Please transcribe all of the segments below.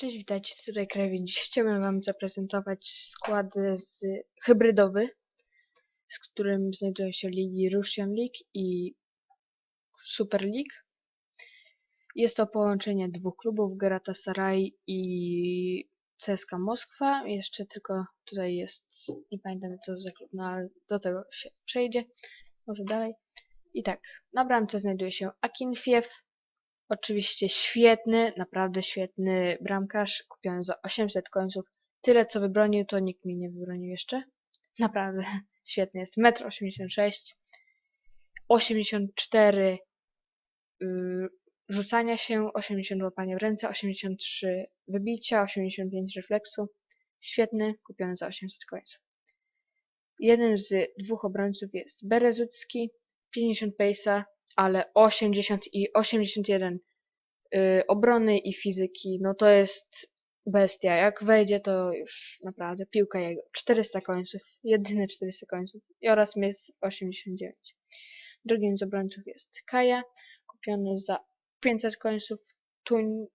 Cześć, witajcie, tutaj Krewin. Dziś chciałbym wam zaprezentować skład z hybrydowy, z którym znajdują się ligi Russian League i Super League. Jest to połączenie dwóch klubów, Galatasaray i CSKA Moskwa. Jeszcze tylko tutaj jest, nie pamiętam co za klub, no ale do tego się przejdzie. Może dalej. I tak, na bramce znajduje się Akinfiew, Oczywiście świetny, naprawdę świetny bramkarz, kupiony za 800 końców. Tyle co wybronił, to nikt mi nie wybronił jeszcze. Naprawdę świetny jest. 1,86 m, 84 yy, rzucania się, 80 łapania w ręce, 83 wybicia, 85 refleksu. Świetny, kupiony za 800 końców. Jednym z dwóch obrońców jest Berezucki, 50 pace'a, ale 80 i 81 yy, obrony i fizyki, no to jest bestia. Jak wejdzie, to już naprawdę piłka jego. 400 końców, jedyne 400 końców oraz jest 89. Drugim z obrońców jest Kaja, kupiony za 500 końców. Tuń,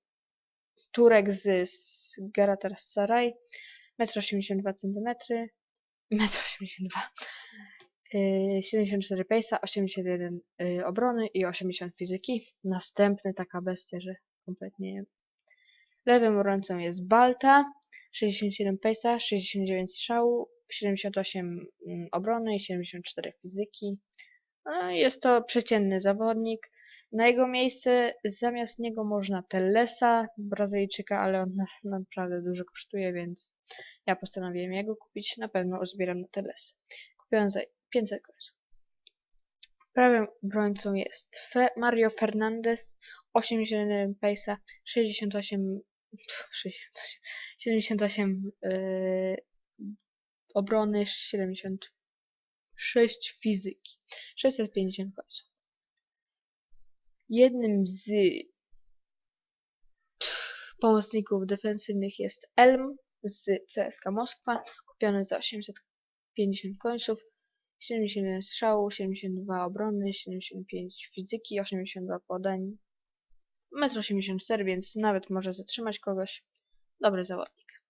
Turek z, z Galatasaray, 1,82 cm, 1,82 m, 74 pace'a, 81 y, obrony i 80 fizyki. Następny taka bestia, że kompletnie. Lewym obrońcą jest Balta, 67 pace'a, 69 strzału, 78 mm, obrony i 74 fizyki. No, jest to przeciętny zawodnik. Na jego miejsce zamiast niego można Telesa, Brazylijczyka, ale on na, naprawdę dużo kosztuje, więc ja postanowiłem jego kupić. Na pewno uzbieram na Telesa. Kupiłem za 500 końców. Prawym obrońcą jest Fe Mario Fernandez, 81 pace'a, 68, 68 78 yy, obrony, 76 fizyki, 650 końców. Jednym z pomocników defensywnych jest Elm z CSKA Moskwa, kupiony za 850 końców, 71 strzału, 72 obrony, 75 fizyki, 82 podań, 1,84 m, więc nawet może zatrzymać kogoś. Dobry zawodnik.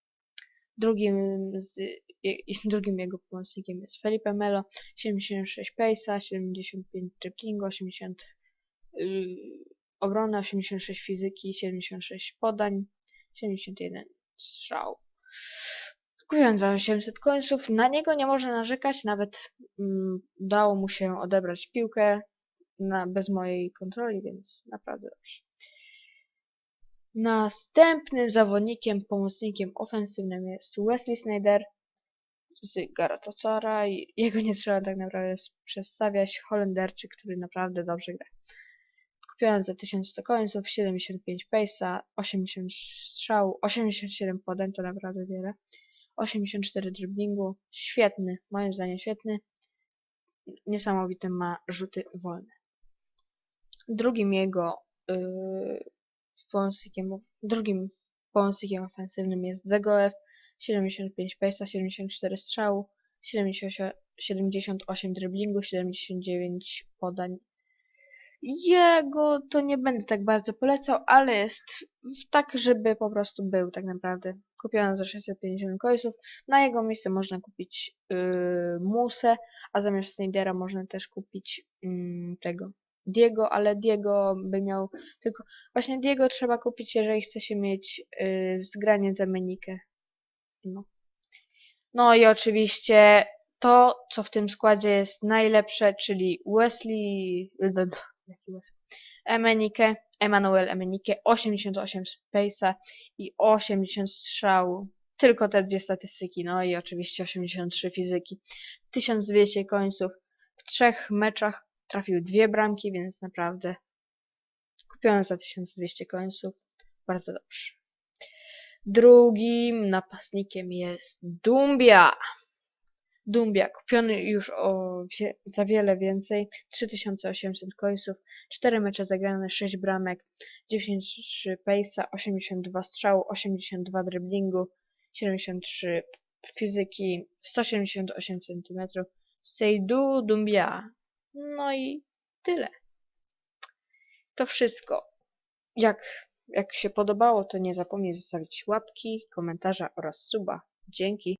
Drugim, z, drugim jego pomocnikiem jest Felipe Melo, 76 pace'a, 75 driblingu, 80 yy, obrony, 86 fizyki, 76 podań, 71 strzał. Kupiłem za 800 końców. Na niego nie można narzekać, nawet mm, udało mu się odebrać piłkę na, bez mojej kontroli, więc naprawdę dobrze. Następnym zawodnikiem, pomocnikiem ofensywnym jest Wesley Snyder z Galatasaray. Jego nie trzeba tak naprawdę przedstawiać. Holenderczyk, który naprawdę dobrze gra. Kupiłem za 1100 końców, 75 pace'a, 80 strzału, 87 podań, to naprawdę wiele. 84 driblingu. Świetny, moim zdaniem świetny. Niesamowite ma rzuty wolne. Drugim jego yy, drugim pomocnikiem ofensywnym jest Zegoev. 75 pace'a, 74 strzału, 78, 78 driblingu, 79 podań. Jego to nie będę tak bardzo polecał, ale jest tak, żeby po prostu był tak naprawdę. Kupiłem za 650 końców. Na jego miejsce można kupić yy, Musę, a zamiast Snydera można też kupić yy, tego Diego, ale Diego by miał tylko... Właśnie Diego trzeba kupić, jeżeli chce się mieć yy, zgranie za Menikę. No. no i oczywiście to, co w tym składzie jest najlepsze, czyli Wesley... Emenike, Emanuel Emenike, 88 Space'a i 80 strzału. Tylko te dwie statystyki, no i oczywiście 83 fizyki. 1200 końców. W trzech meczach trafił dwie bramki, więc naprawdę kupiony za 1200 końców. Bardzo dobrze. Drugim napastnikiem jest Dumbia. Dumbia, kupiony już o wie, za wiele więcej, 3800 końców, 4 mecze zagrane, 6 bramek, 93 pace'a, 82 strzału, 82 driblingu, 73 fizyki, 178 cm. Seydou Dumbia. No i tyle. To wszystko. Jak Jak się podobało, to nie zapomnij zostawić łapki, komentarza oraz suba. Dzięki.